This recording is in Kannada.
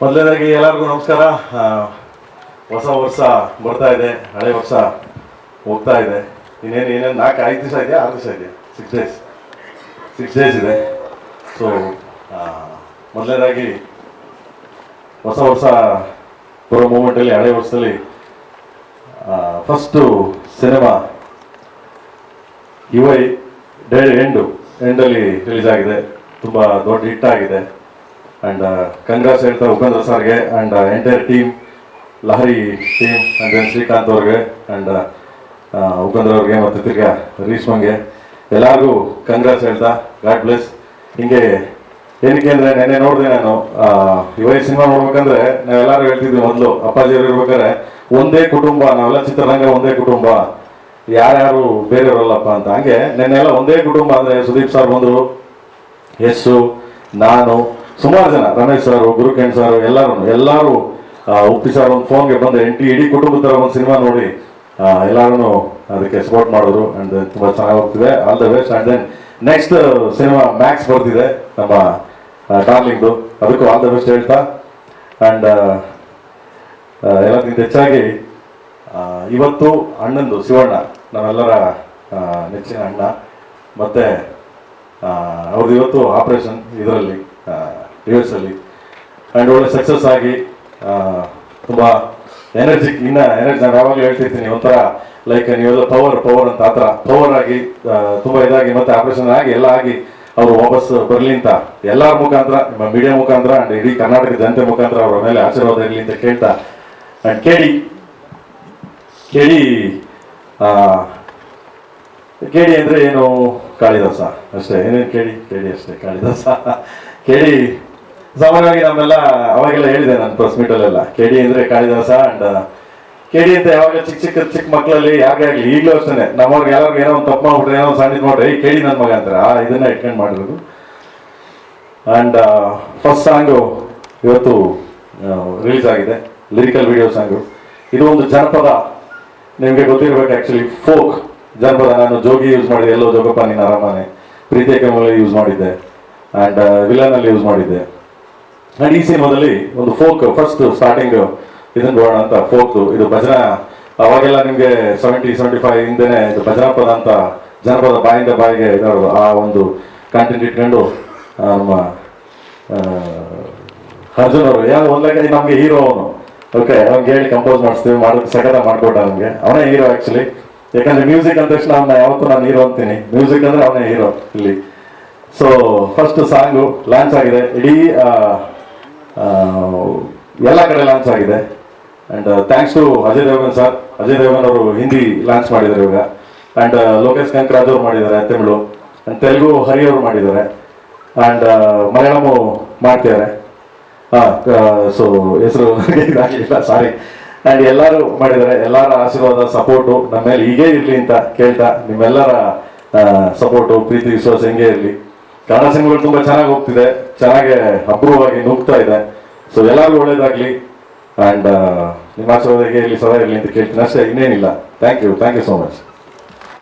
ಮೊದಲನೇದಾಗಿ ಎಲ್ಲರಿಗೂ ನಮಸ್ಕಾರ. ಹೊಸ ವರ್ಷ ಬರ್ತಾ ಇದೆ, ಹಳೆ ವರ್ಷ ಹೋಗ್ತಾ ಇದೆ. ಇನ್ನೇನು ಏನೇನು ನಾಲ್ಕು, ಐದು ದಿವಸ ಇದೆಯಾ? ಆರು ದಿವಸ ಇದೆಯಾ? Six days six days so. So ಮೊದಲನೇದಾಗಿ ಹೊಸ ವರ್ಷ ಬರೋ ಮೂಮೆಂಟಲ್ಲಿ ಹಳೆ ವರ್ಷದಲ್ಲಿ ಫಸ್ಟು ಸಿನಿಮಾ ಇವೈ ಡೇ ಎಂಡು ಎಂಡಲ್ಲಿ ರಿಲೀಸ್ ಆಗಿದೆ. ತುಂಬ ದೊಡ್ಡ ಹಿಟ್ ಆಗಿದೆ. ಆ್ಯಂಡ್ ಕಂಗ್ರಾಸ್ ಹೇಳ್ತಾ ಉಪೇಂದ್ರ ಸರ್ಗೆ and entire team Lahari team and Srikanth ಅವ್ರಿಗೆ ಆ್ಯಂಡ್ ಉಪೇಂದ್ರ ಅವ್ರಿಗೆ ಮತ್ತು ತಿರ್ಗಾ ರೀಶ್ಮಂಗೆ ಎಲ್ಲರಿಗೂ ಕಂಗ್ರಾಸ್ ಹೇಳ್ತಾ ಗಾಡ್ ಬ್ಲೆಸ್ ಹಿಂಗೆ ಏನಕ್ಕೆ ಅಂದರೆ ನೆನ್ನೆ ನೋಡಿದೆ ನಾನು ಇವಾಗ ಸಿನಿಮಾ ನೋಡ್ಬೇಕಂದ್ರೆ ನಾವೆಲ್ಲರೂ ಹೇಳ್ತಿದ್ವಿ ಮೊದಲು ಅಪ್ಪಾಜಿಯವರು ಇರ್ಬೇಕಾದ್ರೆ ಒಂದೇ ಕುಟುಂಬ, ನಾವೆಲ್ಲ ಚಿತ್ರರಂಗ ಒಂದೇ ಕುಟುಂಬ, ಯಾರ್ಯಾರು ಬೇರೆಯವರಲ್ಲಪ್ಪ ಅಂತ. ಹಂಗೆ ನೆನ್ನೆಲ್ಲ ಒಂದೇ ಕುಟುಂಬ ಅಂದರೆ ಸುದೀಪ್ ಸರ್ ಬಂದರು ಯಸ್ಸು ನಾನು ಸುಮಾರು ಜನ, ರಮೇಶ್ ಸರ್ ಗುರುಕೇಣ್ ಸರ್ ಎಲ್ಲರೂ ಎಲ್ಲರೂ ಉಪ್ಪಿ ಸರ್ ಒಂದು ಫೋನ್ಗೆ ಬಂದು ಎಂಟಿ ಇಡೀ ಕುಟುಂಬದ ಒಂದು ಸಿನಿಮಾ ನೋಡಿ ಎಲ್ಲರೂ ಅದಕ್ಕೆ ಸಪೋರ್ಟ್ ಮಾಡಿದ್ರು ಅಂಡ್ ತುಂಬ ಚೆನ್ನಾಗಿ ಹೋಗ್ತಿದೆ. All the best and then next cinema Max ಬರ್ತಿದೆ, ನಮ್ಮ ಡಾರ್ಲಿಂಗ್ದು ಅದಕ್ಕೂ ಆಲ್ ದ ಬೆಸ್ಟ್ ಹೇಳ್ತಾ. ಅಂಡ್ ಎಲ್ಲದಕ್ಕಿಂತ ಹೆಚ್ಚಾಗಿ ಇವತ್ತು ಅಣ್ಣಂದು ಶಿವಣ್ಣ, ನಾವೆಲ್ಲರ ನೆಚ್ಚಿನ ಅಣ್ಣ. ಮತ್ತೆ ಅವ್ರದ್ದು ಇವತ್ತು ಆಪರೇಷನ್ ಇದರಲ್ಲಿ ಅಲ್ಲಿ. ಆ್ಯಂಡ್ ಒಳ್ಳೆ ಸಕ್ಸಸ್ ಆಗಿ ತುಂಬಾ ಎನರ್ಜಿಕ್ ಇನ್ನ ಎನರ್ಜಿ ನಾನು ಯಾವಾಗಲೂ ಹೇಳ್ತಿರ್ತೀನಿ, ಒಂಥರ ಲೈಕ್ ನೀವೆಲ್ಲ ಪವರ್ ಪವರ್ ಅಂತ ಆತರ ಪವರ್ ಆಗಿ ತುಂಬಾ ಇದಾಗಿ ಮತ್ತೆ ಆಪರೇಷನ್ ಆಗಿ ಎಲ್ಲ ಆಗಿ ಅವರು ವಾಪಸ್ ಬರಲಿ ಅಂತ ಎಲ್ಲರ ಮುಖಾಂತರ, ನಿಮ್ಮ ಮೀಡಿಯಾ ಮುಖಾಂತರ ಅಂಡ್ ಇಡೀ ಕರ್ನಾಟಕ ಜನತೆ ಮುಖಾಂತರ ಅವರ ಮೇಲೆ ಆಶೀರ್ವಾದ ಇರಲಿ ಅಂತ ಕೇಳ್ತಾ ಅಂಡ್ ಕೇಳಿ ಕೇಳಿ ಕೇಳಿ ಅಂದ್ರೆ ಏನು, ಕಾಳಿದಾಸ, ಅಷ್ಟೇ, ಏನೇನು ಕೇಳಿ ಕೇಳಿ ಅಷ್ಟೇ, ಕಾಳಿದಾಸ, ಕೇಳಿ. ಸಾಮಾನ್ಯವಾಗಿ ನಮ್ಮೆಲ್ಲ ಅವಾಗೆಲ್ಲ ಹೇಳಿದೆ ನಾನು ಪ್ರೆಸ್ ಮೀಟಲ್ಲೆಲ್ಲ ಡಿ ಅಂದ್ರೆ ಕಾಳಿದಾಸ ಅಂಡ್ ಡಿ ಅಂತ ಯಾವಾಗ ಚಿಕ್ಕ ಚಿಕ್ಕ ಚಿಕ್ಕ ಮಕ್ಕಳಲ್ಲಿ ಯಾಕೆ ಆಗಲಿ ಈಗಲೂ ಅಷ್ಟೇ ನಮ್ಮವ್ರಿಗೆ ಯಾರಾದ್ರು ಏನೋ ಒಂದು ತಪ್ಪು ಮಾಡ್ಬಿಟ್ರೆ ಏನೋ ಒಂದು ಸಣ್ಣ ಇದು ಮಾಡ್ರಿ "ಏಯ್, ಕೇಳಿ ನನ್ನ ಮಗ ಅಂತಾರೆ. ಆ ಇದನ್ನ ಇಟ್ಕೊಂಡು ಮಾಡಿರೋದು. ಅಂಡ್ ಫಸ್ಟ್ ಸಾಂಗು ಇವತ್ತು ರಿಲೀಸ್ ಆಗಿದೆ. ಲಿರಿಕಲ್ ವಿಡಿಯೋ ಸಾಂಗು ಇದು ಒಂದು ಜನಪದ. ನಿಮಗೆ ಗೊತ್ತಿರಬೇಕು ಆ್ಯಕ್ಚುಲಿ ಫೋಕ್ ಜನಪದ. ನಾನು ಜೋಗಿ ಯೂಸ್ ಮಾಡಿದೆ. ಎಲ್ಲೋ ಜೋಗಪ್ಪ ನಿನ್ನ ಅರಮನೆ. ಪ್ರೀತಿಯ ಕಮಲ ಯೂಸ್ ಮಾಡಿದ್ದೆ. ಆ್ಯಂಡ್ ವಿಲನಲ್ಲಿ ಯೂಸ್ ಮಾಡಿದ್ದೆ. ಆ್ಯಂಡ್ ಈ ಸಿನಿಮಾದಲ್ಲಿ ಒಂದು ಫೋಕ್ ಫಸ್ಟ್ ಸ್ಟಾರ್ಟಿಂಗ್ ಇದನ್ನು ನೋಡೋಣ ಅಂತ ಫೋಕ್. ಇದು ಭಜನಾ. ಅವಾಗೆಲ್ಲ ನಿಮಗೆ ಸೆವೆಂಟಿ ಸೆವೆಂಟಿ ಫೈವ್ ಹಿಂದೆನೆ ಇದು ಭಜನಾ ಪದ ಅಂತ, ಜನಪದ ಬಾಯಿಂದ ಬಾಯಿಗೆ ಇದಾಡೋದು ಆ ಒಂದು ಕಂಟೆಂಟ್ ಇಟ್ಕೊಂಡು ನಮ್ಮ ಅರ್ಜುನ್ ಅವರು ಯಾವ ಒಂದಾಗ ನಮಗೆ ಹೀರೋ ಅವನು. ಓಕೆ ಅವ್ನಿಗೆ ಹೇಳಿ ಕಂಪೋಸ್ ಮಾಡಿಸ್ತೀವಿ, ಮಾಡೋದು ಸಖತ ಮಾಡ್ಕೊಟ್ಟ ನಮಗೆ. ಅವನೇ ಹೀರೋ ಆ್ಯಕ್ಚುಲಿ ಯಾಕಂದ್ರೆ ಮ್ಯೂಸಿಕ್ ಅಂದ ತಕ್ಷಣ ಅವನ್ನ ಯಾವತ್ತೂ ನಾನು ಹೀರೋ ಅಂತೀನಿ. ಮ್ಯೂಸಿಕ್ ಅಂದ್ರೆ ಅವನೇ ಹೀರೋ ಇಲ್ಲಿ. ಸೊ ಫಸ್ಟ್ ಸಾಂಗು ಲಾಂಚ್ ಆಗಿದೆ. ಇಡೀ ಎಲ್ಲ ಕಡೆ ಲಾಂಚ್ ಆಗಿದೆ. And thanks to Ajay Devgan sir Ajay Devgan ಅವರು ಹಿಂದಿ ಲಾಂಚ್ ಮಾಡಿದ್ದಾರೆ ಇವಾಗ. ಅಂಡ್ ಲೋಕೇಶ್ ಕಂಕರಾಜ್ ಅವರು ಮಾಡಿದ್ದಾರೆ ತಮಿಳು. ಅಂಡ್ ತೆಲುಗು ಹರಿ ಅವರು ಮಾಡಿದ್ದಾರೆ ಅಂಡ್ ಮಲಯಾಳಮು ಮಾಡ್ತಿದ್ದಾರೆ. ಸೊ ಹೆಸರು ಸಾರಿ ಅಂಡ್ ಎಲ್ಲರೂ ಮಾಡಿದ್ದಾರೆ. ಎಲ್ಲರ ಆಶೀರ್ವಾದ ಸಪೋರ್ಟು ನಮ್ಮ ಮೇಲೆ ಹೀಗೆ ಇರಲಿ ಅಂತ ಕೇಳ್ತಾ, ನಿಮ್ಮೆಲ್ಲರ ಸಪೋರ್ಟು ಪ್ರೀತಿ, ವಿಶ್ವಾಸ ಹೆಂಗೆ ಇರಲಿ. ಕನ್ನಡ ಸಿನಿಮಾಗಳು ತುಂಬಾ ಚೆನ್ನಾಗಿ ಹೋಗ್ತಿದೆ, ಚೆನ್ನಾಗಿ ಅಪೂರ್ವವಾಗಿ ನುಗ್ತಾ ಇದೆ. ಸೊ ಎಲ್ಲರಿಗೂ ಒಳ್ಳೇದಾಗ್ಲಿ. ಅಂಡ್ ನಿಮ್ಮ ಆಶೀರ್ವಾದ ಹೇಗೆ ಇರಲಿ ಸದಾ ಇರಲಿ ಅಂತ ಕೇಳ್ತೀನಿ. ಅಷ್ಟೇ, ಇನ್ನೇನಿಲ್ಲ. Thank you thank you so much